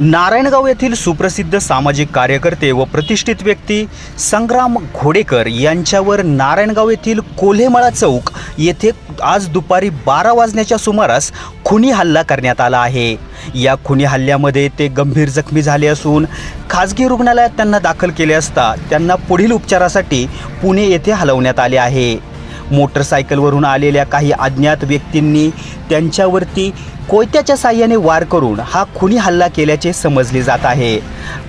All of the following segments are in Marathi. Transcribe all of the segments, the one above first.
नारायणगाव येथील सुप्रसिद्ध सामाजिक कार्यकर्ते व प्रतिष्ठित व्यक्ती संग्राम घोडेकर यांच्यावर नारायणगाव येथील कोल्हेमळा चौक येथे आज दुपारी बारा वाजण्याच्या सुमारास खुनी हल्ला करण्यात आला आहे. या खुनी हल्ल्यामध्ये ते गंभीर जखमी झाले असून खाजगी रुग्णालयात त्यांना दाखल केले असता त्यांना पुढील उपचारासाठी पुणे येथे हलवण्यात आले आहे. मोटरसायकलवरून आलेल्या काही अज्ञात व्यक्तींनी त्यांच्यावरती कोयत्याच्या साह्याने वार करून हा खुनी हल्ला केल्याचे समजले जात आहे.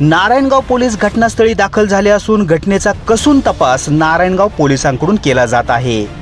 नारायणगाव पोलीस घटनास्थळी दाखल झाले असून घटनेचा कसून तपास नारायणगाव पोलिसांकडून केला जात आहे.